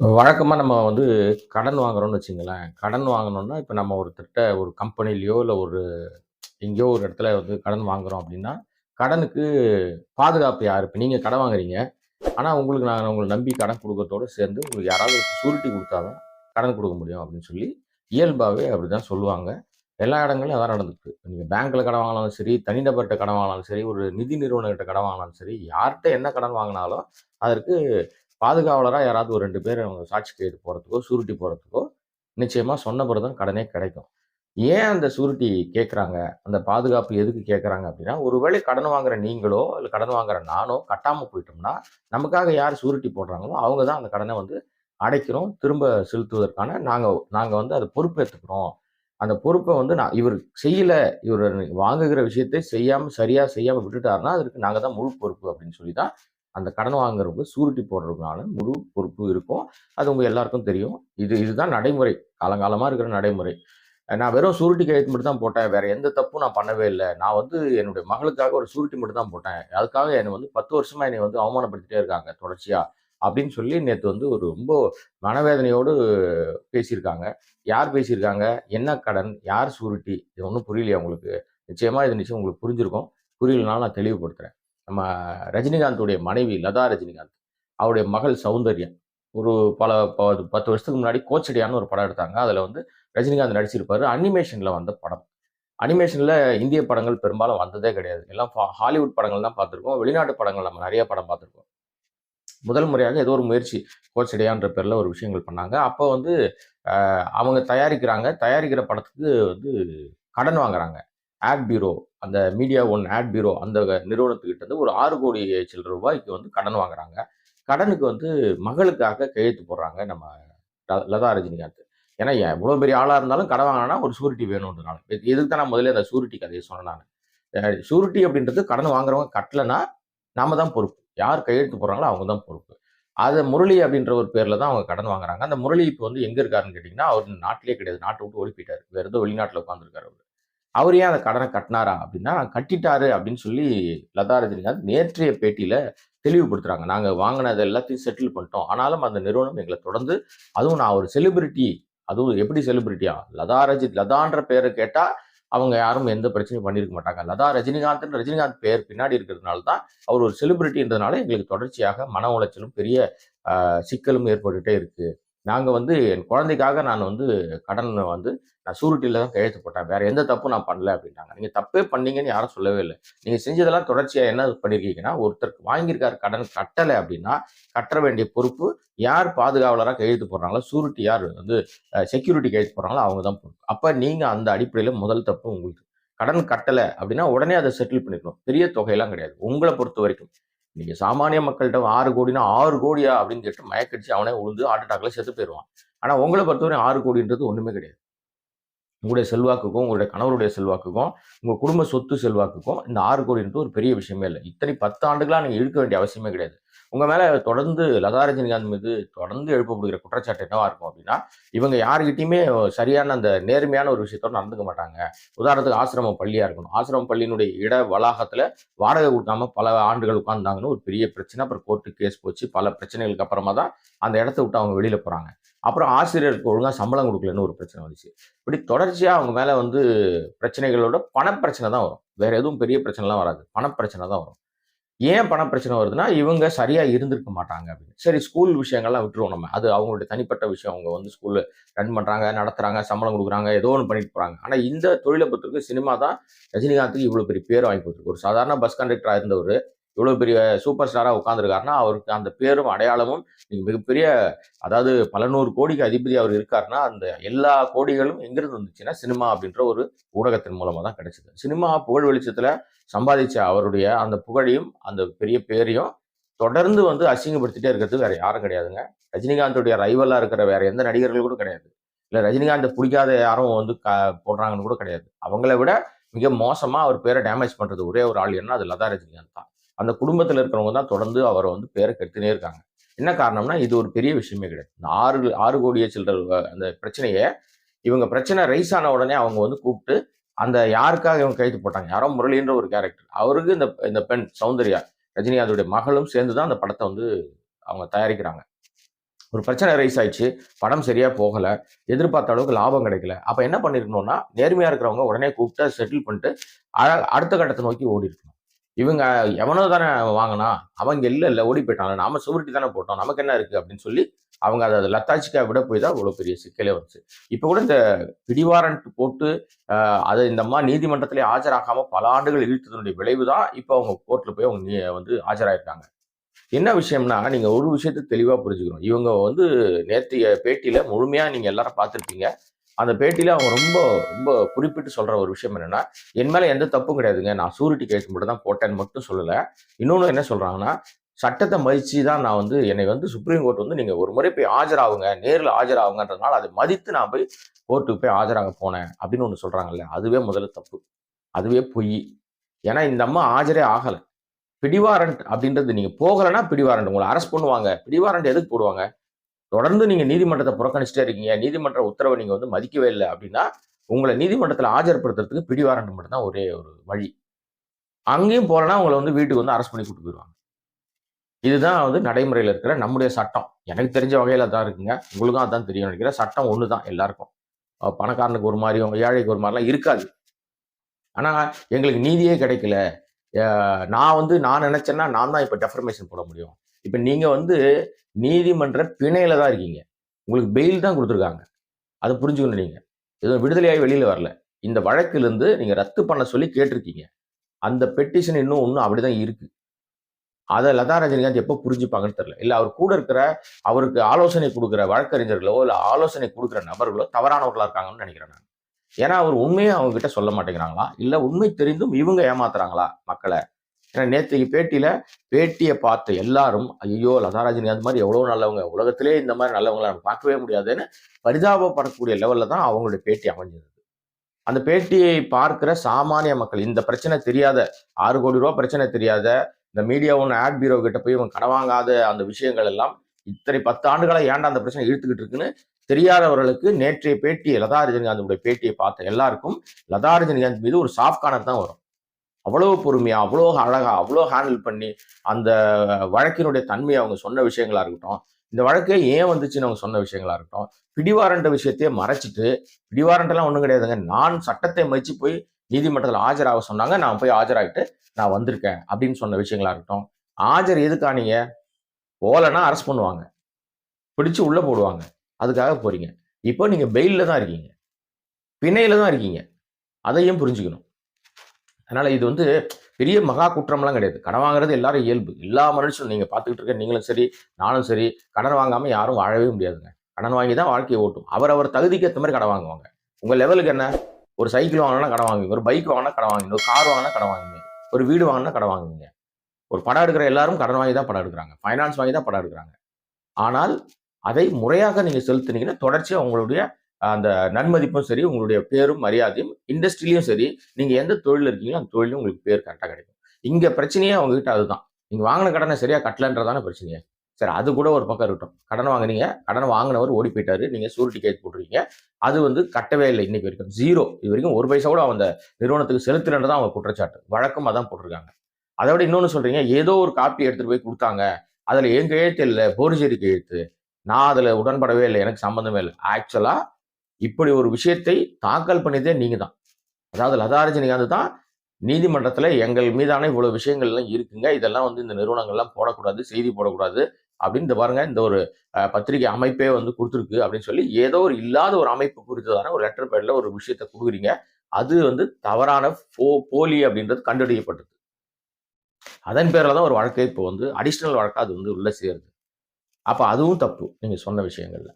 வழக்கமாக நம்ம வந்து கடன் வாங்குறோம்னு வச்சுங்களேன். கடன் வாங்கினோம்னா இப்போ நம்ம ஒருத்தட்ட ஒரு கம்பெனிலேயோ இல்லை ஒரு எங்கேயோ ஒரு இடத்துல வந்து கடன் வாங்குறோம் அப்படின்னா, கடனுக்கு பாதுகாப்பு யார் இப்போ நீங்கள் கடன் வாங்குறீங்க. ஆனால் உங்களுக்கு நாங்கள் உங்களை நம்பி கடன் கொடுக்கறதோடு சேர்ந்து, உங்களுக்கு யாராவது ஷூரிட்டி கொடுத்தாதான் கடன் கொடுக்க முடியும் அப்படின்னு சொல்லி, இயல்பாவே அப்படிதான் சொல்லுவாங்க. எல்லா இடங்களும் அதான் நடந்துருக்கு. நீங்கள் பேங்க்கில் கடன் வாங்கினாலும் சரி, தனிநபர்கிட்ட கடன் வாங்கினாலும் சரி, ஒரு நிதி நிறுவனர்கிட்ட கடன் வாங்கினாலும் சரி, யார்கிட்ட என்ன கடன் வாங்கினாலும் அதற்கு பாதுகாவலராக யாராவது ஒரு ரெண்டு பேர் அவங்க சாட்சி கையெழுத்து போகிறதுக்கோ ஷூரிட்டி போகிறதுக்கோ நிச்சயமாக சொன்ன பிறகு தான் கடனே கிடைக்கும். ஏன் அந்த ஷூரிட்டி கேட்குறாங்க அந்த பாதுகாப்பு எதுக்கு கேட்குறாங்க அப்படின்னா, ஒருவேளை கடன் வாங்குற நீங்களோ, இல்லை கடன் வாங்குற நானோ கட்டாமல் போயிட்டோம்னா, நமக்காக யார் ஷூரிட்டி போடுறாங்களோ, அவங்க தான் அந்த கடனை வந்து அடைக்கிறோம். திரும்ப செலுத்துவதற்கான நாங்கள் நாங்கள் வந்து அதை பொறுப்பேற்றுக்கிறோம் அந்த பொறுப்பை வந்து நான் இவர் செய்யலை இவர் வாங்குகிற விஷயத்தை செய்யாமல் சரியாக செய்யாமல் விட்டுட்டாருன்னா, அதற்கு நாங்கள் தான் முழு பொறுப்பு அப்படின்னு சொல்லி தான், அந்த கடன் வாங்குறவங்க சூரிட்டி போடுறதுனால முழு பொறுப்பு இருக்கும். அது உங்க எல்லாருக்கும் தெரியும். இது இதுதான் நடைமுறை. காலங்காலமாக இருக்கிற நடைமுறை. நான் வெறும் சூரிட்டி கையெழுத்து மட்டும் தான் போட்டேன். வேற எந்த தப்பும் நான் பண்ணவே இல்லை நான் வந்து என்னுடைய மகளுக்காக ஒரு சுருட்டி மட்டும் தான் போட்டேன். அதுக்காக என்னை வந்து 10 வருஷமா என்னை வந்து அவமானப்படுத்திட்டே இருக்காங்க தொடர்ச்சியா. அப்படின்னு சொல்லி நேற்று வந்து ஒரு ரொம்ப மனவேதனையோடு பேசியிருக்காங்க. யார் பேசியிருக்காங்க? என்ன கடன்? யார் ஷூரிட்டி? இது ஒன்றும் புரியலையா உங்களுக்கு? நிச்சயமா இது நிச்சயம் உங்களுக்கு புரிஞ்சிருக்கும். புரியலனாலும் நான் தெளிவுபடுத்துறேன். நம்ம ரஜினிகாந்துடைய மனைவி லதா ரஜினிகாந்த். அவருடைய மகள் சௌந்தர்யா. ஒரு பல ப 10 வருஷத்துக்கு முன்னாடி கோச்சடையான்னு ஒரு படம் எடுத்தாங்க. அதில் வந்து ரஜினிகாந்த் நடிச்சிருப்பாரு. அனிமேஷனில் வந்த படம். அனிமேஷனில் இந்திய படங்கள் பெரும்பாலும் வந்ததே கிடையாது. எல்லாம் ஃபா ஹாலிவுட் படங்கள் தான் பார்த்துருக்கோம் வெளிநாட்டு படங்கள் நம்ம நிறைய படம் பார்த்துருக்கோம் முதல் முறையாக ஏதோ ஒரு முயற்சி கோச்சடையான்ற பேரில் ஒரு விஷயங்கள் பண்ணாங்க. அப்போ வந்து அவங்க தயாரிக்கிறாங்க. தயாரிக்கிற படத்துக்கு வந்து கடன் வாங்குறாங்க. ஆட் பியூரோ அந்த மீடியா ஒன் ஆட் பியூரோ அந்த நிறுவனத்துக்கிட்ட இருந்து ஒரு ஆறு கோடி சில்லற ரூபாய்க்கு வந்து கடன் வாங்குறாங்க. கடனுக்கு வந்து மகளுக்காக கையெழுத்து போடுறாங்க நம்ம லதா ரஜினிகாந்த். ஏன்னா எவ்வளோ பெரிய ஆளாக இருந்தாலும் கடன் வாங்கினா ஒரு சூரிட்டி வேணும்ன்றனால. இதுக்கு தான் நான் முதல்ல அந்த சூரிட்டி கதையை சொன்னேன் நானு. ஷூரிட்டி அப்படின்றது கடன் வாங்குறவங்க கட்டலைன்னா நாம தான் பொறுப்பு. யார் கையெழுத்து போடுறாங்களோ அவங்க தான் பொறுப்பு. அதை முரளி அப்படின்ற ஒரு பேரில் தான் அவங்க கடன் வாங்குறாங்க. அந்த முரளி இப்போ வந்து எங்கே இருக்காருன்னு கேட்டிங்கன்னா அவர் நாட்டிலேயே கிடையாது. நாட்டை விட்டு ஓடிப்பிட்டார் வேறு ஏதோ வெளிநாட்டில் உட்காந்துருக்காரு அவர் அவர் ஏன் அந்த கடனை கட்டினாரா அப்படின்னா, கட்டிட்டாரு அப்படின்னு சொல்லி லதா ரஜினிகாந்த் நேற்றைய பேட்டியில தெளிவுபடுத்துறாங்க. நாங்க வாங்கினது எல்லாத்தையும் செட்டில் பண்ணிட்டோம். ஆனாலும் அந்த நிறுவனம் எங்களை தொடர்ந்து அதுவும் நான் ஒரு செலிபிரிட்டி அதுவும் எப்படி செலிபிரிட்டியா? லதா ரஜி லதான்ற பேரை கேட்டா, அவங்க யாரும் எந்த பிரச்சனையும் பண்ணியிருக்க மாட்டாங்க. லதா ரஜினிகாந்த்னு ரஜினிகாந்த் பெயர் பின்னாடி இருக்கிறதுனால தான், அவர் ஒரு செலிபிரிட்டின்றதுனால எங்களுக்கு தொடர்ச்சியாக மன உளைச்சலும், பெரிய சிக்கலும் ஏற்பட்டுட்டே இருக்குது நாங்கள் வந்து என் குழந்தைக்காக நான் வந்து கடன் வந்து நான் ஷூரிட்டில தான் கையெழுத்து போட்டேன். வேறு எந்த தப்பும் நான் பண்ணல அப்படின்னாங்க நீங்கள் தப்பே பண்ணீங்கன்னு யாரும் சொல்லவே இல்லை நீங்கள் செஞ்சதெல்லாம் தொடர்ச்சியாக என்ன பண்ணியிருக்கீங்கன்னா, ஒருத்தருக்கு வாங்கியிருக்கார் கடன் கட்டலை அப்படின்னா, கட்ட வேண்டிய பொறுப்பு யார் பாதுகாவலராக கையெழுத்து போடுறாங்களோ, சூருட்டி யார் வந்து செக்யூரிட்டி கையெழுத்து போடுறாங்களோ அவங்க தான் பொறுப்பு. அப்போ நீங்கள் அந்த அடிப்படையில் முதல் தப்பு உங்களுக்கு. கடன் கட்டலை அப்படின்னா, உடனே அதை செட்டில் பண்ணிக்கணும். பெரிய தொகையெல்லாம் கிடையாது. உங்களை பொறுத்த வரைக்கும் நீங்க சாமானிய மக்கள்கிட்ட ஆறு கோடின்னா, 6 கோடியா அப்படின்னு கேட்டு மயக்கடிச்சு அவனே விழுந்து ஹார்ட் அட்டாக்ல செத்து போயிடுவான் ஆனா உங்களை பொறுத்தவரை ஆறு கோடின்றது ஒண்ணுமே கிடையாது. உங்களுடைய செல்வாக்குக்கும், உங்களுடைய கணவருடைய செல்வாக்குக்கும், உங்க குடும்ப சொத்து செல்வாக்குக்கும் இந்த ஆறு கோடின்றது ஒரு பெரிய விஷயமே இல்லை இத்தனை பத்து ஆண்டுகளாக நீங்க இழுக்க வேண்டிய அவசியமே கிடையாது. உங்க மேல தொடர்ந்து லதா ரஜினிகாந்த் மீது தொடர்ந்து எழுப்பப்படுகிற குற்றச்சாட்டு என்னவா இருக்கும் அப்படின்னா, இவங்க யாருக்கிட்டையுமே சரியான அந்த நேர்மையான ஒரு விஷயத்தோட நடந்துக்க மாட்டாங்க. உதாரணத்துக்கு ஆசிரமம் பள்ளியா இருக்கணும். ஆசிரமம் பள்ளியினுடைய இட வளாகத்துல வாடகை கொடுக்காம பல ஆண்டுகள் உட்கார்ந்தாங்கன்னு ஒரு பெரிய பிரச்சனை. அப்புறம் கோர்ட்டு கேஸ் போச்சு. பல பிரச்சனைகளுக்கு அப்புறமா தான் அந்த இடத்த விட்டு அவங்க வெளியில போறாங்க. அப்புறம் ஆசிரியருக்கு ஒழுங்காக சம்பளம் கொடுக்கலன்னு ஒரு பிரச்சனை வந்துச்சு. இப்படி தொடர்ச்சியாக அவங்க மேலே வந்து பிரச்சனைகளோட பணப்பிரச்சனை தான் வரும். வேற எதுவும் பெரிய பிரச்சனைலாம் வராது. பணப்பிரச்சனை தான் வரும். ஏன் பணப்பிரச்சனை வருதுன்னா, இவங்க சரியாக இருந்திருக்க மாட்டாங்க அப்படின்னு. சரி ஸ்கூல் விஷயங்கள்லாம் விட்டுருவோம் நம்ம. அது அவங்களுடைய தனிப்பட்ட விஷயம். அவங்க வந்து ஸ்கூலில் ரன் பண்ணுறாங்க நடத்துகிறாங்க சம்பளம் கொடுக்குறாங்க ஏதோ ஒன்று பண்ணிட்டு போகிறாங்க ஆனால் இந்த தொழிலை பொறுத்தவரைக்கும் சினிமா தான் ரஜினிகாந்துக்கு இவ்வளோ பெரிய பேர் வாங்கி போட்டுருக்கு ஒரு சாதாரண பஸ் கண்டக்டராக இருந்தவர் இவ்வளோ பெரிய சூப்பர் ஸ்டாராக உட்காந்துருக்காருன்னா அவருக்கு அந்த பேரும், அடையாளமும் மிகப்பெரிய அதாவது பல நூறு கோடிக்கு அதிபதி அவர் இருக்காருன்னா, அந்த எல்லா கோடிகளும் எங்கிருந்து வந்துச்சுன்னா, சினிமா அப்படின்ற ஒரு ஊடகத்தின் மூலமாக தான் கிடைச்சிது சினிமா புகழ் வெளிச்சத்தில் சம்பாதிச்ச அவருடைய அந்த புகழையும், அந்த பெரிய பேரையும் தொடர்ந்து வந்து அசிங்கப்படுத்திட்டே இருக்கிறது வேற யாரும் கிடையாதுங்க. ரஜினிகாந்தோடைய ரைவலாக இருக்கிற வேற எந்த நடிகர்கள் கூட கிடையாது. இல்லை ரஜினிகாந்தை பிடிக்காத யாரும் வந்து க போடுறாங்கன்னு கூட கிடையாது. அவங்கள விட மிக மோசமாக அவர் பேரை டேமேஜ் பண்ணுறது ஒரே ஒரு ஆள் என்ன அது லதா ரஜினிகாந்த் தான். அந்த குடும்பத்தில் இருக்கிறவங்க தான் தொடர்ந்து அவரை வந்து பேரை கெடுத்துன்னே இருக்காங்க. என்ன காரணம்னா, இது ஒரு பெரிய விஷயமே கிடையாது. இந்த ஆறு ஆறு கோடியை சில்லற அந்த பிரச்சனையை இவங்க பிரச்சனை ரைஸ் ஆன உடனே அவங்க வந்து கூப்பிட்டு அந்த யாருக்காக இவங்க கைது போட்டாங்க? யாரோ முரளின்ற ஒரு கேரக்டர். அவருக்கு இந்த இந்த பெண் சௌந்தர்யா, ரஜினிகாந்துடைய மகளும் சேர்ந்து தான் அந்த படத்தை வந்து அவங்க தயாரிக்கிறாங்க. ஒரு பிரச்சனை ரைஸ் ஆயிடுச்சு படம் சரியா போகலை எதிர்பார்த்த அளவுக்கு லாபம் கிடைக்கல அப்போ என்ன பண்ணிருக்கணும்னா நேர்மையா இருக்கிறவங்க உடனே கூப்பிட்டு செட்டில் பண்ணிட்டு அழ- அடுத்த கட்டத்தை நோக்கி ஓடி இருக்கணும் இவங்க எவனோ தானே வாங்கினா அவங்க இல்லை இல்லை ஓடி போயிட்டாங்க நாம சுவரிட்டி தானே போட்டோம். நமக்கு என்ன இருக்கு அப்படின்னு சொல்லி அவங்க அதை லத்தாச்சிக்கா விட போய் தான் இவ்வளோ பெரிய சிக்கலே வந்துச்சு. இப்போ கூட இந்த பிடிவாரண்ட் போட்டு அதை இந்த மாதிரி நீதிமன்றத்திலே ஆஜராகாமல் பல ஆண்டுகள் இழுத்ததனுடைய விளைவு தான் இப்போ அவங்க கோர்ட்டில் போய் அவங்க வந்து ஆஜராயிருக்காங்க என்ன விஷயம்னா நீங்கள் ஒரு விஷயத்தை தெளிவாக புரிஞ்சுக்கணும். இவங்க வந்து நேற்றைய பேட்டியில் முழுமையாக நீங்கள் எல்லாரும் பார்த்துருப்பீங்க. அந்த பேட்டியில் அவங்க ரொம்ப ரொம்ப குறிப்பிட்டு சொல்கிற ஒரு விஷயம் என்னென்னா என் மேலே எந்த தப்பும் கிடையாதுங்க. நான் சூரிட்டி கேஸ் மட்டும் தான் போட்டேன்னு மட்டும் சொல்லலை. இன்னொன்று என்ன சொல்கிறாங்கன்னா சட்டத்தை மதித்து தான் நான் வந்து என்னை வந்து சுப்ரீம் கோர்ட் வந்து நீங்கள் ஒரு முறை போய் ஆஜராகுங்க நேரில் ஆஜராகுங்கன்றதுனால அதை மதித்து நான் போய் கோர்ட்டுக்கு போய் ஆஜராக போனேன். அப்படின்னு ஒன்று சொல்கிறாங்கல்ல அதுவே முதல்ல தப்பு. அதுவே பொய். ஏன்னா இந்த அம்மா ஆஜரே ஆகலை. பிடிவாரண்ட் அப்படின்றது நீங்கள் போகலைன்னா பிடிவாரண்ட். உங்களை அரெஸ்ட் பண்ணுவாங்க. பிடிவாரண்ட் எதுக்கு போடுவாங்க? தொடர்ந்து நீங்கள் நீதிமன்றத்தை புறக்கணிச்சிட்டே இருக்கீங்க நீதிமன்ற உத்தரவை நீங்கள் வந்து மதிக்கவே இல்லை அப்படின்னா உங்களை நீதிமன்றத்தில் ஆஜர்படுத்துறதுக்கு பிடிவாரண்ட் மட்டும் தான் ஒரே ஒரு வழி. அங்கேயும் போகலன்னா உங்களை வந்து வீட்டுக்கு வந்து அரெஸ்ட் பண்ணி கூட்டு போயிடுவாங்க இதுதான் வந்து நடைமுறையில் இருக்கிற நம்முடைய சட்டம். எனக்கு தெரிஞ்ச வகையில் தான் இருக்குங்க. உங்களுக்கும் அதான் தெரியும் நினைக்கிறேன். சட்டம் ஒன்று தான் எல்லாருக்கும் பணக்காரனுக்கு ஒரு மாதிரியும் ஏழைக்கு ஒரு மாதிரிலாம் இருக்காது. ஆனால் எங்களுக்கு நீதியே கிடைக்கல. நான் வந்து நான் நினச்சேன்னா நான் தான் இப்போ டெஃபர்மேஷன் போட முடியும். இப்போ நீங்கள் வந்து நீதிமன்ற பிணையில் தான் இருக்கீங்க. உங்களுக்கு பெயில் தான் கொடுத்துருக்காங்க. அதை புரிஞ்சுக்கணும் நீங்கள் எதுவும் விடுதலையாகி வெளியில் வரல. இந்த வழக்கிலிருந்து நீங்கள் ரத்து பண்ண சொல்லி கேட்டிருக்கீங்க. அந்த பெட்டிஷன் இன்னும் இன்னும் அப்படிதான் இருக்குது அதை லதா ரஜினிகாந்த் எப்போ புரிஞ்சுப்பாங்கன்னு தெரில இல்லை அவர் கூட இருக்கிற அவருக்கு ஆலோசனை கொடுக்குற வழக்கறிஞர்களோ இல்லை ஆலோசனை கொடுக்குற நபர்களோ தவறானவர்களாக இருக்காங்கன்னு நினைக்கிறேன் நான். ஏன்னா அவர் உண்மையை அவங்க கிட்ட சொல்ல மாட்டேங்கிறாங்களா? இல்லை உண்மை தெரிந்தும் இவங்க ஏமாத்துறாங்களா மக்களை? ஏன்னா நேற்றைக்கு பேட்டியில் பேட்டியை பார்த்த எல்லாரும் ஐயோ லதா ரஜினிகாந்த் மாதிரி எவ்வளோ நல்லவங்க உலகத்திலே இந்த மாதிரி நல்லவங்களை நம்ம பார்க்கவே முடியாதுன்னு பரிதாபப்படக்கூடிய லெவலில் தான் அவங்களுடைய பேட்டி அமைஞ்சது. அந்த பேட்டியை பார்க்கிற சாமானிய மக்கள் இந்த பிரச்சனை தெரியாத ஆறு கோடி ரூபா பிரச்சனை தெரியாத இந்த மீடியா ஒன்று ஆட் பீரோ கிட்ட போய் இவங்க கடவாங்காத அந்த விஷயங்கள் எல்லாம் இத்தனை பத்து ஆண்டுகளாக ஏன்டா அந்த பிரச்சனை இழுத்துக்கிட்டு இருக்குன்னு தெரியாதவர்களுக்கு நேற்றைய பேட்டியை லதா ரஜினிகாந்தோட பேட்டியை பார்த்த எல்லாருக்கும் லதா ரஜினிகாந்த் மீது ஒரு சாஃப்ட் கார்னர் தான் வரும். அவ்வளோ பொறுமையாக அவ்வளோ அழகாக அவ்வளோ ஹேண்டில் பண்ணி அந்த வழக்கினுடைய தன்மையை அவங்க சொன்ன விஷயங்களாக இருக்கட்டும் இந்த வழக்கே ஏன் வந்துச்சுன்னு அவங்க சொன்ன விஷயங்களா இருக்கட்டும் பிடிவாரண்ட விஷயத்தையே மறைச்சிட்டு பிடிவாரண்டெல்லாம் ஒன்றும் கிடையாதுங்க. நான் சட்டத்தை மதிச்சு போய் நீதிமன்றத்தில் ஆஜராக சொன்னாங்க. நான் போய் ஆஜராகிட்டு நான் வந்திருக்கேன் அப்படின்னு சொன்ன விஷயங்களா இருக்கட்டும் ஆஜர் எதுக்கானீங்க போகலைன்னா அரெஸ்ட் பண்ணுவாங்க. பிடிச்சு உள்ளே போடுவாங்க. அதுக்காக போகிறீங்க இப்போ நீங்கள் பெயில்ல தான் இருக்கீங்க. பிணையில் தான் இருக்கீங்க. அதையும் புரிஞ்சுக்கணும். அதனால் இது வந்து பெரிய மகா குற்றம்லாம் கிடையாது. கடன் வாங்குறது எல்லாரும் இயல்பு. எல்லா மனுஷனும் நீங்கள் பார்த்துக்கிட்டு இருக்க நீங்களும் சரி நானும் சரி கடன் வாங்காமல் யாரும் வாழவே முடியாதுங்க. கடன் வாங்கி தான் வாழ்க்கையை ஓட்டும். அவர் தகுதிக்கு ஏற்ற மாதிரி கடன் வாங்குவாங்க. உங்கள் லெவலுக்கு என்ன? ஒரு சைக்கிள் வாங்கினா கடன் வாங்குவீங்க. ஒரு பைக் வாங்கினா கடன் வாங்குவீங்க. ஒரு கார் வாங்கினா கடன் வாங்குவீங்க. ஒரு வீடு வாங்கினா கடன் வாங்குவீங்க. ஒரு படம் எடுக்கிற எல்லாரும் கடன் வாங்கி தான் படம் எடுக்கிறாங்க. ஃபைனான்ஸ் வாங்கி தான் படம் எடுக்கிறாங்க. ஆனால் அதை முறையாக நீங்கள் செலுத்துனீங்கன்னா தொடர்ச்சியாக உங்களுடைய அந்த நன்மதிப்பும் சரி உங்களுடைய பேரும் மரியாதையும் இண்டஸ்ட்ரியிலையும் சரி நீங்கள் எந்த தொழில் இருக்கீங்களோ அந்த தொழிலும் உங்களுக்கு பேர் கரெக்டாக கிடைக்கும். இங்கே பிரச்சனையே அவங்ககிட்ட அதுதான். நீங்கள் வாங்கின கடனை சரியாக கட்டலன்றதான பிரச்சனையே. சரி அது கூட ஒரு பக்கம் இருக்கட்டும். கடன் வாங்குனீங்க கடன் வாங்கினவர் ஓடி போயிட்டாரு நீங்கள் சூரிட்டி கேஸ் போட்டிருக்கீங்க. அது வந்து கட்டவே இல்லை இன்னைக்கு வரைக்கும். ஜீரோ இது வரைக்கும் ஒரு பைசா கூட அந்த நிறுவனத்துக்கு செலுத்தலன்றதான் அவங்க குற்றச்சாட்டு. வழக்கம் அதான் போட்டிருக்காங்க. அதை விட இன்னொன்று சொல்கிறீங்க ஏதோ ஒரு காப்பி எடுத்துகிட்டு போய் கொடுத்தாங்க. அதில் என் கையெழுத்து இல்லை போர்ஜரி கையெழுத்து நான் அதில் உடன்படவே இல்லை எனக்கு சம்மந்தமே இல்லை. ஆக்சுவலாக இப்படி ஒரு விஷயத்தை தாக்கல் பண்ணியதே நீங்கள் தான் அதாவது லதா ரஜினிகாந்த் தான் நீதிமன்றத்தில் எங்கள் மீதான இவ்வளோ விஷயங்கள் எல்லாம் இருக்குங்க. இதெல்லாம் வந்து இந்த நிறுவனங்கள்லாம் போடக்கூடாது செய்தி போடக்கூடாது அப்படின்னு இந்த பாருங்க இந்த ஒரு பத்திரிகை அமைப்பே வந்து கொடுத்துருக்கு அப்படின்னு சொல்லி ஏதோ ஒரு இல்லாத ஒரு அமைப்பு குறித்ததான ஒரு லெட்டர் பேடில் ஒரு விஷயத்த கொடுக்குறீங்க. அது வந்து தவறான போ போலி அப்படின்றது கண்டுபிடிக்கப்பட்டது அதன் பேரில் தான் ஒரு வழக்கை இப்போ வந்து அடிஷ்னல் வழக்காக அது வந்து உள்ளே சேருது. அப்போ அதுவும் தப்பு நீங்கள் சொன்ன விஷயங்கள்ல.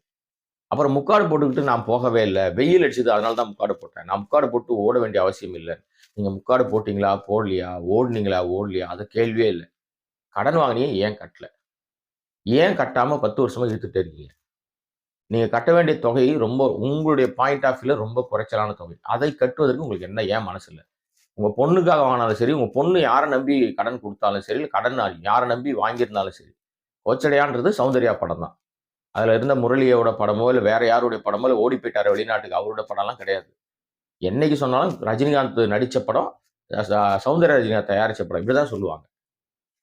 அப்புறம் முக்காடு போட்டுக்கிட்டு நான் போகவே இல்லை. வெயில் அடிச்சது அதனால தான் முக்காடு போட்டேன். நான் முக்காடு போட்டு ஓட வேண்டிய அவசியம் இல்லை. நீங்க முக்காடு போட்டிங்களா? போடலையா? ஓடுனீங்களா? ஓடலையா? அது கேள்வியே இல்லை. கடன் வாங்கினீங்க ஏன் கட்டல? ஏன் கட்டாம பத்து வருஷமா இழுத்துட்டே இருக்கீங்க? நீங்க கட்ட வேண்டிய தொகை ரொம்ப உங்களுடைய பாயிண்ட் ஆஃப் வியூவில் ரொம்ப குறைச்சலான தொகை. அதை கட்டுவதற்கு உங்களுக்கு என்ன? ஏன் மனசு இல்லை? உங்க பொண்ணுக்காக வாங்கினாலும் சரி உங்க பொண்ணு யாரை நம்பி கடன் கொடுத்தாலும் சரி இல்லை கடன் யாரை நம்பி வாங்கியிருந்தாலும் சரி கோச்சடையான்றது சௌந்தர்யா படம் தான் அதில் இருந்த முரளியோட படமோ இல்லை வேற யாருடைய படமோ இல்லை ஓடி போயிட்டார் வெளிநாட்டுக்கு அவரோட படம்லாம் கிடையாது. என்னைக்கு சொன்னாலும் ரஜினிகாந்த் நடித்த படம் சௌந்தர ரஜினிகாந்த் தயாரித்த படம் இப்படிதான் சொல்லுவாங்க.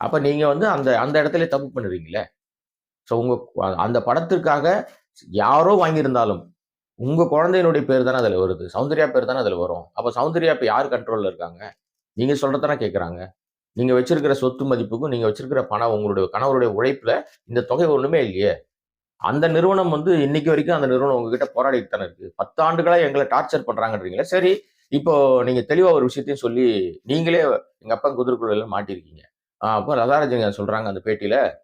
அப்போ நீங்கள் வந்து அந்த அந்த இடத்துல தப்பு பண்ணுறீங்களே ஸோ உங்க அந்த படத்திற்காக யாரோ வாங்கியிருந்தாலும் உங்கள் குழந்தையினுடைய பேர் தானே அதில் வருது. சௌந்தர்யா பேர் தானே அதில் வரும். அப்போ சௌந்தர்யா இப்போ யார் கண்ட்ரோலில் இருக்காங்க? நீங்கள் சொல்றதானே கேட்குறாங்க நீங்கள் வச்சிருக்கிற சொத்து மதிப்புக்கும் நீங்கள் வச்சிருக்கிற பணம் உங்களுடைய கணவருடைய உழைப்பில் இந்த தொகை ஒன்றுமே இல்லையே? அந்த நிறுவனம் வந்து இன்னைக்கு வரைக்கும் அந்த நிறுவனம் உங்ககிட்ட போராடிட்டு தானே இருக்கு. பத்து எங்களை டார்ச்சர் பண்றாங்கன்றீங்களே சரி இப்போ நீங்க தெளிவா ஒரு விஷயத்தையும் சொல்லி நீங்களே எங்க அப்பா குதிரைக்குள்ள மாட்டிருக்கீங்க. அப்போ லதாராஜங்க சொல்றாங்க அந்த பேட்டியில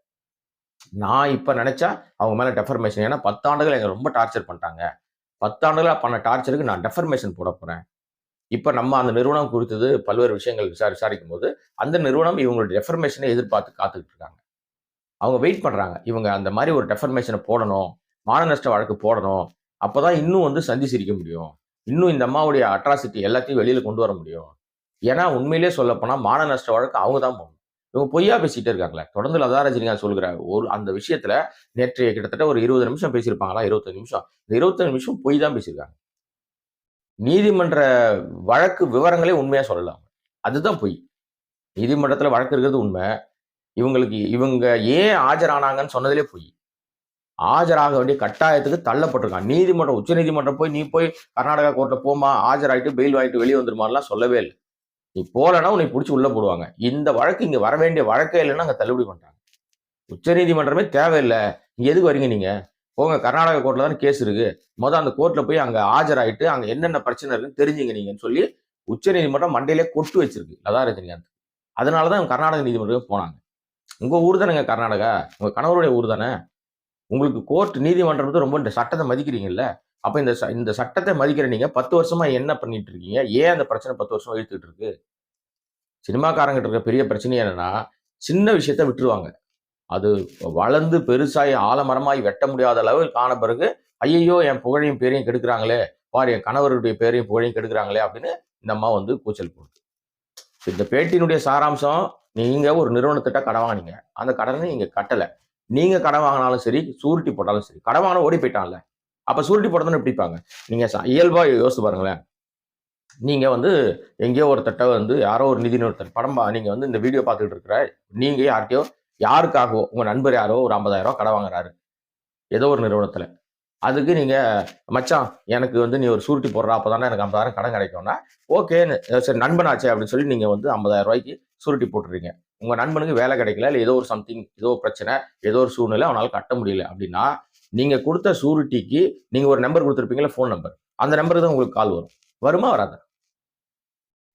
நான் இப்ப நினைச்சா அவங்க மேல டெஃபர்மேஷன் ஏன்னா பத்தாண்டுகள் எங்க ரொம்ப டார்ச்சர் பண்ணிட்டாங்க. பத்தாண்டுகளா பண்ண டார்ச்சருக்கு நான் டெஃபர்மேஷன் போட போறேன். இப்போ நம்ம அந்த நிறுவனம் குறித்தது பல்வேறு விஷயங்கள் விசாரி விசாரிக்கும் போது அந்த நிறுவனம் இவங்களுடைய டெஃபர்மேஷனை எதிர்பார்த்து காத்துக்கிட்டு இருக்காங்க. அவங்க வெயிட் பண்ணுறாங்க இவங்க அந்த மாதிரி ஒரு டெஃபர்மேஷனை போடணும் மான நஷ்ட வழக்கு போடணும் அப்பதான் இன்னும் வந்து சந்தி சிரிக்க முடியும். இன்னும் இந்த அம்மாவுடைய அட்ராசிட்டி எல்லாத்தையும் வெளியில் கொண்டு வர முடியும். ஏன்னா உண்மையிலேயே சொல்லப்போனால் மான நஷ்ட வழக்கு அவங்க தான் போகணும் இவங்க பொய்யா பேசிட்டே இருக்காங்களே. தொடர்ந்து லதா ரஜினிகாந்த் சொல்கிற ஒரு அந்த விஷயத்துல நேற்றைய கிட்டத்தட்ட ஒரு இருபது நிமிஷம் பேசியிருப்பாங்களா? இருபத்தஞ்சு நிமிஷம். இந்த இருபத்தஞ்சு நிமிஷம் பொய் தான் பேசியிருக்காங்க. நீதிமன்ற வழக்கு விவரங்களே உண்மையாக சொல்லலாம் அதுதான் பொய். நீதிமன்றத்தில் வழக்கு இருக்கிறது உண்மை. இவங்களுக்கு இவங்க ஏன் ஆஜரானாங்கன்னு சொன்னதிலே போய். ஆஜராக வேண்டிய கட்டாயத்துக்கு தள்ளப்பட்டிருக்கான் நீதிமன்றம் உச்ச நீதிமன்றம் போய் நீ போய் கர்நாடகா கோர்ட்டில் போமா ஆஜராயிட்டு பெயில் வாங்கிட்டு வெளியே வந்துருமான்லாம் சொல்லவே இல்லை. நீ போகலன்னா உன்னை பிடிச்சி உள்ளே போடுவாங்க. இந்த வழக்கு இங்கே வர வேண்டிய வழக்கே இல்லைன்னா அங்கே தள்ளுபடி பண்ணுறாங்க உச்ச நீதிமன்றமே தேவையில்லை. நீங்கள் எதுக்கு வரீங்க நீங்கள் போங்க கர்நாடகா கோர்ட்டில் தானே கேஸ் இருக்கு. மொதல் அந்த கோர்ட்டில் போய் அங்கே ஆஜராயிட்டு அங்கே என்னென்ன பிரச்சனை இருக்குன்னு தெரிஞ்சுங்க நீங்கன்னு சொல்லி உச்ச நீதிமன்றம் மண்டையிலே கொட்டு வச்சிருக்கு. லதா ரஜினிகாந்த். அதனாலதான் கர்நாடக நீதிமன்றம் போனாங்க. உங்கள் ஊர் தானேங்க கர்நாடகா? உங்கள் கணவருடைய ஊர் தானே? உங்களுக்கு கோர்ட் நீதிமன்றம் வந்து ரொம்ப இந்த சட்டத்தை மதிக்கிறீங்கல்ல? அப்போ இந்த ச- இந்த சட்டத்தை மதிக்கிற நீங்கள் பத்து வருஷமா என்ன பண்ணிட்டு இருக்கீங்க? ஏன் அந்த பிரச்சனை பத்து வருஷமாக இழுத்துக்கிட்டு இருக்கு? சினிமாக்காரங்கிட்ட இருக்க பெரிய பிரச்சனை என்னன்னா சின்ன விஷயத்த விட்டுருவாங்க. அது வளர்ந்து பெருசாகி ஆலமரமாய் வெட்ட முடியாத அளவு காண பிறகு ஐயையோ என் புகழையும் பேரையும் கெடுக்கிறாங்களே. பாரு என் கணவருடைய பேரையும் புகழையும் கெடுக்கிறாங்களே அப்படின்னு இந்த அம்மா வந்து கூச்சல் போடுது. இந்த பேட்டியினுடைய சாராம்சம் நீங்க ஒரு நிறுவனத்திட்ட கடன் வாங்கினீங்க. அந்த கடனை நீங்க கட்டல. நீங்க கடன் வாங்கினாலும் சரி சூரிட்டி போட்டாலும் சரி கடன் வாங்கின ஓடி போயிட்டான்ல. அப்ப சூரிட்டி போட்டதுன்னு எப்படிப்பாங்க நீங்க இயல்பாக இயல்பா யோசிச்சு பாருங்களேன். நீங்க வந்து எங்கேயோ ஒருத்தட்ட வந்து யாரோ ஒரு நிதி நிறுத்தர் படம் நீங்கள் நீங்க வந்து இந்த வீடியோ பார்த்துட்டு இருக்கிற நீங்க யார்கிட்டயோ யாருக்காகவோ உங்க நண்பர் யாரோ ஒரு ஐம்பதாயிரம் கடை வாங்குறாரு. ஏதோ ஒரு நிறுவனத்துல. அதுக்கு நீங்க மச்சான் எனக்கு வந்து நீ ஒரு சூரிட்டி போடுறா அப்பதானே எனக்கு 50000 கடன் கிடைக்கும்னா ஓகேன்னு சரி நண்பனாச்சே அப்படின்னு சொல்லி நீங்க வந்து 50000 ரூபாய்க்கு சுருட்டி போட்டுறீங்க. உங்கள் நண்பனுக்கு வேலை கிடைக்கல இல்லை ஏதோ ஒரு சம்திங் ஏதோ ஒரு பிரச்சனை ஏதோ ஒரு சூழ்நிலை அவனால் கட்ட முடியல அப்படின்னா நீங்கள் கொடுத்த சூரிட்டிக்கு நீங்கள் ஒரு நம்பர் கொடுத்துருப்பீங்களா ஃபோன் நம்பர் அந்த நம்பருக்கு தான் உங்களுக்கு கால் வரும். வருமா வராதா?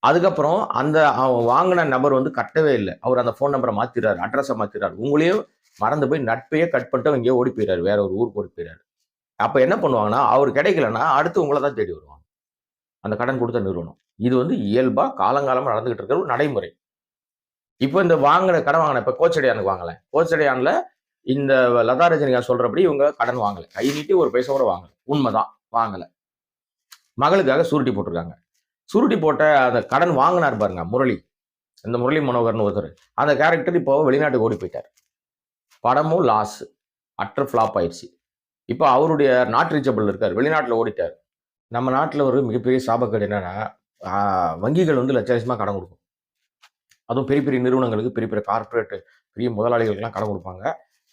அதுக்கப்புறம் அந்த அவன் வாங்கின நபர் வந்து கட்டவே இல்லை. அவர் அந்த ஃபோன் நம்பரை மாற்றிடுறாரு அட்ரஸை மாற்றிடுறாரு உங்களையும் மறந்து போய் நட்பையே கட் பண்ணிட்டு இங்கேயே ஓடி போயிடாரு வேற ஒரு ஊருக்கு ஓடி போயிடாரு அப்போ என்ன பண்ணுவாங்கன்னா அவர் கிடைக்கலன்னா அடுத்து உங்களை தான் தேடி வருவாங்க. அந்த கடன் கொடுத்த நிறுவனம். இது வந்து இயல்பாக காலங்காலமாக நடந்துகிட்டு இருக்கிற ஒரு நடைமுறை. இப்போ இந்த வாங்கின கடன் வாங்கின இப்போ கோச்சடையானுக்கு வாங்கலை. கோச்சடையானில் இந்த லதா ரஜினிகாந்த் சொல்கிறபடி இவங்க கடன் வாங்கலை. கை நீட்டி ஒரு பைசா கூட வாங்கலை. உண்மைதான் வாங்கலை. மகளுக்காக சுருட்டி போட்டிருக்காங்க. சுருட்டி போட்ட அந்த கடன் வாங்கினார் பாருங்க முரளி. இந்த முரளி மனோகர்னு ஒருத்தர். அந்த கேரக்டர் இப்போ வெளிநாட்டுக்கு ஓடி போயிட்டார். படமும் லாஸ் அற்ற ஃப்ளாப் ஆயிடுச்சு. இப்போ அவருடைய நாட் ரீச்சபிள் இருக்கார் வெளிநாட்டில் ஓடிட்டார். நம்ம நாட்டில் ஒரு மிகப்பெரிய சாபக்கேடு என்னென்னா வங்கிகள் வந்து லட்ச லட்சமாக கடன் கொடுக்கும். அதுவும் பெரிய பெரிய நிறுவனங்களுக்கு பெரிய பெரிய கார்ப்பரேட் பெரிய முதலாளிகளுக்கெல்லாம் கடன் கொடுப்பாங்க.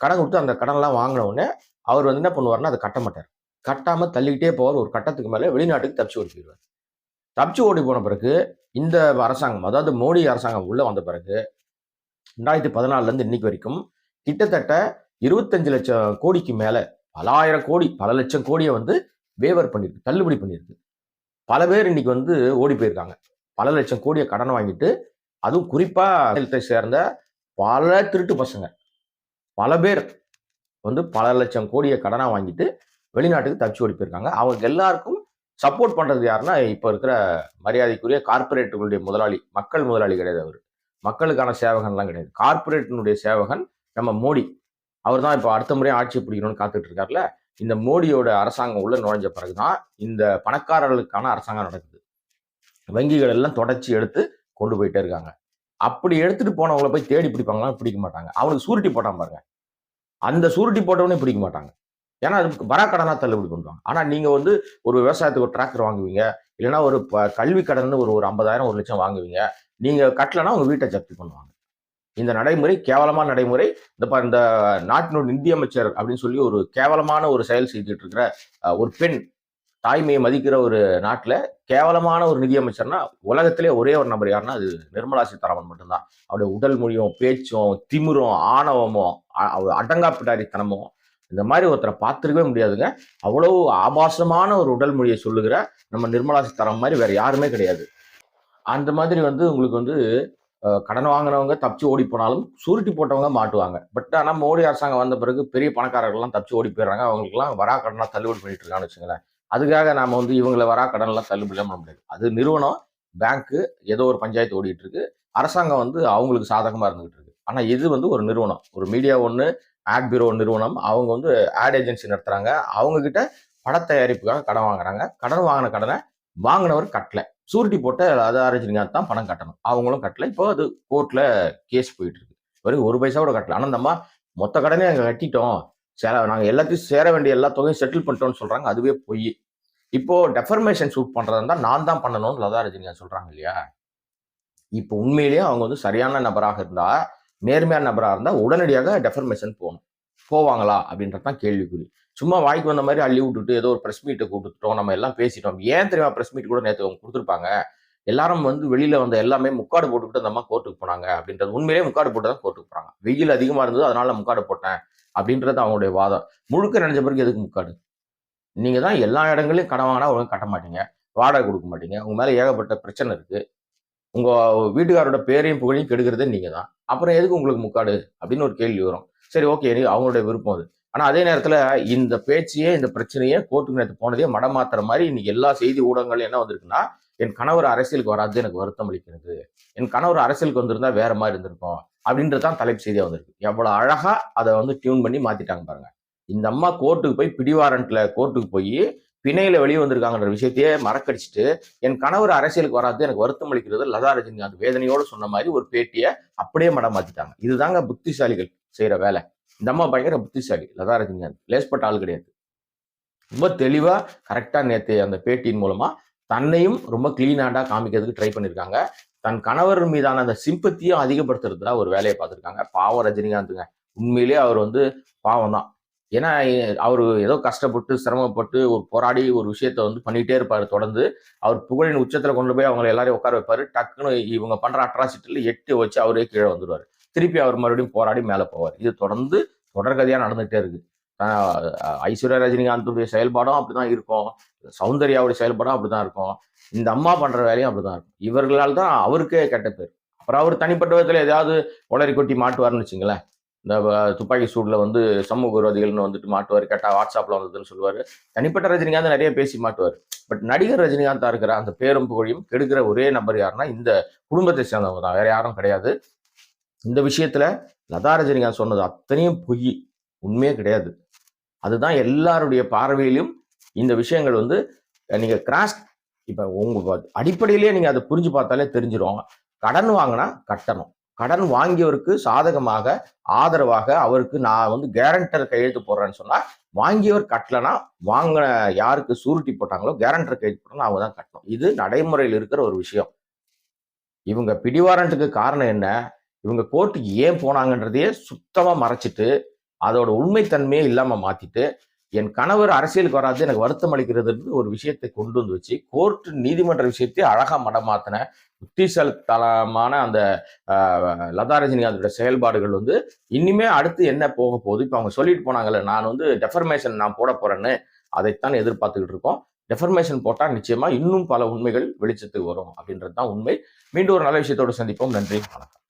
கடன் கொடுத்து அந்த கடன்லாம் வாங்கின உடனே அவர் வந்து என்ன பண்ணுவார்னா அதை கட்ட மாட்டார். கட்டாமல் தள்ளிக்கிட்டே போவார். ஒரு கட்டத்துக்கு மேலே வெளிநாட்டுக்கு தப்பிச்சு ஓடி போயிடுவார். தப்பிச்சு ஓடி போன பிறகு இந்த அரசாங்கம் அதாவது மோடி அரசாங்கம் உள்ளே வந்த பிறகு ரெண்டாயிரத்தி பதினாலுலேருந்து இன்னைக்கு வரைக்கும் கிட்டத்தட்ட இருபத்தஞ்சு லட்சம் கோடிக்கு மேலே பல ஆயிரம் கோடி பல லட்சம் கோடியை வந்து வேவர் பண்ணியிருக்கு தள்ளுபடி பண்ணியிருக்கு. பல பேர் இன்னைக்கு வந்து ஓடி போயிருக்காங்க. பல லட்சம் கோடியை கடன் வாங்கிட்டு அதுவும் குறிப்பாக மாநிலத்தை சேர்ந்த பல திருட்டு பசங்க. பல பேர் வந்து பல லட்சம் கோடியை கடனாக வாங்கிட்டு வெளிநாட்டுக்கு தப்பிச்சு ஓடி போயிருக்காங்க. அவங்க எல்லாருக்கும் சப்போர்ட் பண்ணுறது யாருன்னா இப்போ இருக்கிற மரியாதைக்குரிய கார்பரேட்டுகளுடைய முதலாளி மக்கள் முதலாளி கிடையாது அவர். மக்களுக்கான சேவகன்லாம் கிடையாது. கார்ப்பரேட்டினுடைய சேவகன் நம்ம மோடி. அவர் தான் இப்போ அடுத்த முறை ஆட்சி பிடிக்கணும்னு காத்துட்டு இருக்காருல. இந்த மோடியோட அரசாங்கம் உள்ள நுழைஞ்ச பிறகுதான் இந்த பணக்காரர்களுக்கான அரசாங்கம் நடக்குது. வங்கிகள் எல்லாம் தொடர்ச்சி எடுத்து கொண்டு போயிட்டே இருக்காங்க. அப்படி எடுத்துட்டு போனவங்களை போய் தேடி பிடிப்பாங்களா பிடிக்க மாட்டாங்க. அவனுக்கு சூரிட்டி போட்டான் பாருங்க. அந்த சூரிட்டி போட்டவனே பிடிக்க மாட்டாங்க. ஏன்னா அதுக்கு வராக்கடனா தள்ளுபடி பண்ணுவாங்க. ஆனா நீங்க வந்து ஒரு விவசாயத்துக்கு ஒரு டிராக்டர் வாங்குவீங்க. இல்லைன்னா ஒரு ப- கல்வி கடன் ஒரு ஒரு ஐம்பதாயிரம் ஒரு லட்சம் வாங்குவீங்க. நீங்க கட்டலைன்னா உங்க வீட்டை ஜப்தி பண்ணுவாங்க. இந்த நடைமுறை கேவலமான நடைமுறை. இந்த இந்த நாட்டினுடைய நிதியமைச்சர் அப்படின்னு சொல்லி ஒரு கேவலமான ஒரு செயல் செய்துட்டு இருக்கிற ஒரு பெண் தாய்மையை மதிக்கிற ஒரு நாட்டில் கேவலமான ஒரு நிதியமைச்சர்னா உலகத்திலே ஒரே ஒரு நபர் யாருன்னா அது நிர்மலா சீதாராமன் மட்டும்தான். அவருடைய உடல் மொழியும் பேச்சும் திமிரும் ஆணவமும் அ- அவ- இந்த மாதிரி ஒருத்தரை பார்த்துருக்கவே முடியாதுங்க. அவ்வளவு ஆபாசமான ஒரு உடல் மொழியை சொல்லுகிற நம்ம நிர்மலா சீதாராமன் மாதிரி வேற யாருமே கிடையாது. அந்த மாதிரி வந்து உங்களுக்கு வந்து கடன் வாங்கினவங்க தப்பிச்சு ஓடி போனாலும் சுருட்டி போட்டவங்க மாட்டுவாங்க. பட் ஆனால் மோடி அரசாங்கம் வந்த பிறகு பெரிய பணக்காரர்கள்லாம் தப்பிச்சு ஓடி போயிடுறாங்க. அவங்களுக்குலாம் வரா கடனாக தள்ளுபடி பண்ணிட்டு இருக்கான்னு வச்சுங்களேன் அதுக்காக நாம் வந்து இவங்களை வரா கடன்லாம் தள்ளுபடி பண்ண முடியாது. அது நிறுவனம் பேங்க்கு ஏதோ ஒரு பஞ்சாயத்து ஓடிட்டு இருக்கு அரசாங்கம் வந்து அவங்களுக்கு சாதகமாக இருந்துகிட்டு இருக்கு. ஆனால் இது வந்து ஒரு நிறுவனம். ஒரு மீடியா ஒன்று ஆட் பியூரோ நிறுவனம். அவங்க வந்து ஆட் ஏஜென்சி நடத்துகிறாங்க அவங்கக்கிட்ட பட தயாரிப்புக்காக கடன் வாங்குறாங்க. கடன் வாங்கின கடனை வாங்கினவர் கட்டலை. சூரிட்டி போட்ட அதை ரஜினிகாந்த் தான் பணம் கட்டணும். அவங்களும் கட்டலை. இப்போ அது கோர்ட்டில் கேஸ் போயிட்டு இருக்கு வரைக்கும் ஒரு பைசா கூட கட்டல. ஆனால் நம்ம மொத்த கடனே அங்கே கட்டிட்டோம். சேர நாங்கள் எல்லாத்தையும் சேர வேண்டிய எல்லா தொகையும் செட்டில் பண்ணிட்டோம்னு சொல்கிறாங்க அதுவே பொய். இப்போ டெஃபர்மேஷன் சூட் பண்ணுறது இருந்தால் நான் தான் பண்ணணும்னு லதா ரஜினிகாந்த் சொல்கிறாங்க இல்லையா? இப்போ உண்மையிலேயே அவங்க வந்து சரியான நபராக இருந்தால் நேர்மையான நபராக இருந்தால் உடனடியாக டெஃபர்மேஷன் போகணும். போவாங்களா? அப்படின்றது தான் கேள்விக்குறி. சும்மா வாய்க்கு வந்த மாதிரி அள்ளி விட்டுட்டு ஏதோ ஒரு ப்ரெஸ் மீட்டை கொடுத்துட்டோம் நம்ம எல்லாம் பேசிட்டோம். ஏன் தெரியுமா ப்ரெஸ் மீட் கூட நேற்று அவங்க கொடுத்துருப்பாங்க? எல்லாரும் வந்து வெளியில வந்த எல்லாமே முக்காடு போட்டுக்கிட்டு அந்த அம்மா கோர்ட்டுக்கு போனாங்க அப்படின்றது உண்மையிலேயே முக்காடு போட்டு தான் கோர்ட்டுக்கு போறாங்க. வெயில் அதிகமா இருந்தது அதனால முக்காடு போட்டேன். அப்படின்றது அவங்களுடைய வாதம். முழுக்க நினைச்ச பிறகு எதுக்கு முக்காடு? நீங்க தான் எல்லா இடங்களையும் கடன் வாங்கினா ஒழுங்கா கட்ட மாட்டீங்க. வாடகை கொடுக்க மாட்டீங்க. உங்க மேல ஏகப்பட்ட பிரச்சனை இருக்கு. உங்க வீட்டுக்காரோட பேரையும் புகழையும் கெடுக்கிறதே நீங்க தான். அப்புறம் எதுக்கு உங்களுக்கு முக்காடு? அப்படின்னு ஒரு கேள்வி வரும். சரி ஓகே. அவங்களுடைய விருப்பம் அது. ஆனா அதே நேரத்துல இந்த பேச்சையே இந்த பிரச்சனையே கோர்ட்டுக்கு நேரத்து போனதே மடமாத்துற மாதிரி இன்னைக்கு எல்லா செய்தி ஊடகங்களும் என்ன வந்திருக்குன்னா என் கணவர் அரசியலுக்கு வராது எனக்கு வருத்தம் அளிக்கிறது. என் கணவர் அரசியலுக்கு வந்திருந்தா வேற மாதிரி இருந்திருக்கும். அப்படின்றது தான் தலைப்பு செய்தியா வந்திருக்கு. எவ்வளவு அழகா அதை வந்து டியூன் பண்ணி மாத்திட்டாங்க பாருங்க. இந்த அம்மா கோர்ட்டுக்கு போய் பிடிவாரண்ட்ல கோர்ட்டுக்கு போய் பிணையில வெளியே வந்திருக்காங்கன்ற விஷயத்தையே மறக்கடிச்சிட்டு என் கணவர் அரசியலுக்கு வராது எனக்கு வருத்தம் அளிக்கிறது லதா ரஜினிகாந்த் வேதனையோடு சொன்ன மாதிரி ஒரு பேட்டியை அப்படியே மடம் இதுதாங்க புத்திசாலிகள் செய்யற வேலை. இந்த அம்மா பயங்கர புத்திசாலி லதா ரஜினிகாந்த் லேஸ்பட்ட ஆள் கிடையாது. ரொம்ப தெளிவா கரெக்டா நேற்று அந்த பேட்டியின் மூலமா தன்னையும் ரொம்ப கிளீனாண்டா காமிக்கிறதுக்கு ட்ரை பண்ணியிருக்காங்க தன் கணவர் மீதான அந்த சிம்பத்தியும் அதிகப்படுத்துறதுல ஒரு வேலையை பார்த்துருக்காங்க. பாவம் ரஜினிகாந்துங்க. உண்மையிலேயே அவர் வந்து பாவம் தான். ஏன்னா அவர் ஏதோ கஷ்டப்பட்டு சிரமப்பட்டு ஒரு போராடி ஒரு விஷயத்த வந்து பண்ணிகிட்டே இருப்பார். தொடர்ந்து அவர் புகழின் உச்சத்தில் கொண்டு போய் அவங்களை எல்லாரையும் உட்கார வைப்பார். டக்குன்னு இவங்க பண்ணுற அட்ராசிட்டியில் எட்டு வச்சு அவரே கீழே வந்துடுவார் திருப்பி அவர் மறுபடியும் போராடி மேலே போவார். இது தொடர்ந்து தொடர்கதையாக நடந்துகிட்டே இருக்கு. ஐஸ்வர்யா ரஜினிகாந்துடைய செயல்பாடும் அப்படிதான் இருக்கும். சௌந்தர்யாவுடைய செயல்பாடும் அப்படிதான் இருக்கும். இந்த அம்மா பண்ற வேலையும் அப்படிதான் இருக்கும். இவர்களால் தான் அவருக்கே கெட்ட பேர். அப்புறம் அவர் தனிப்பட்ட விதத்தில் ஏதாவது உளறி கொட்டி மாட்டுவார்னு வச்சுங்களேன். இந்த வ- துப்பாக்கி சூடில் வந்து சமூக விரோதிகள்னு வந்துட்டு மாட்டுவார். கேட்டால் வாட்ஸ்அப்பில் வந்ததுன்னு சொல்லுவார். தனிப்பட்ட ரஜினிகாந்த் நிறைய பேசி மாட்டுவார். பட் நடிகர் ரஜினிகாந்தாக இருக்கிற அந்த பேரும் புகழையும் கெடுக்கிற ஒரே நபர் யாருன்னா இந்த குடும்பத்தை சேர்ந்தவங்க தான். வேற யாரும் கிடையாது. இந்த விஷயத்தில் லதா ரஜினிகாந்த் சொன்னது அத்தனையும் பொய் உண்மையே கிடையாது. அதுதான் எல்லாருடைய பார்வையிலும் இந்த விஷயங்கள் வந்து நீங்கள் கிராஸ் இப்போ உங்க அடிப்படையிலேயே நீங்கள் அதை புரிஞ்சு பார்த்தாலே தெரிஞ்சிடும் கடன் வாங்கினா கட்டணும். கடன் வாங்கியவருக்கு சாதகமாக ஆதரவாக அவருக்கு நான் வந்து கேரண்டர் கையெழுத்து போடுறேன்னு சொன்னால் வாங்கியவர் கட்டலனா வாங்கின யாருக்கு சூரிட்டி போட்டாங்களோ கேரண்டர் கையெழுத்து போட்டாங்களோ அவங்க தான் கட்டணும். இது நடைமுறையில் இருக்கிற ஒரு விஷயம். இவங்க பிடிவாரண்ட்டுக்கு காரணம் என்ன? இவங்க கோர்ட்டுக்கு ஏன் போனாங்கன்றதையே சுத்தமாக மறைச்சிட்டு அதோட உண்மைத்தன்மையே இல்லாமல் மாற்றிட்டு என் கணவர் அரசியலுக்கு வராது எனக்கு வருத்தம் அளிக்கிறதுன்றது ஒரு விஷயத்தை கொண்டு வந்து வச்சு கோர்ட் நீதிமன்ற விஷயத்தை அழகாக மடமாத்தின புத்திசாலித்தனமான அந்த லதா ரஜினிகாந்தோட செயல்பாடுகள் வந்து இனிமே அடுத்து என்ன போக போகுது? இப்போ அவங்க சொல்லிட்டு போனாங்கல்ல நான் வந்து டெஃபர்மேஷன் நான் போட போறேன்னு அதைத்தான் எதிர்பார்த்துக்கிட்டு இருக்கோம். டெஃபர்மேஷன் போட்டால் நிச்சயமா இன்னும் பல உண்மைகள் வெளிச்சத்துக்கு வரும் அப்படின்றது தான் உண்மை. மீண்டும் ஒரு நல்ல விஷயத்தோடு சந்திப்போம். நன்றி. வணக்கம்.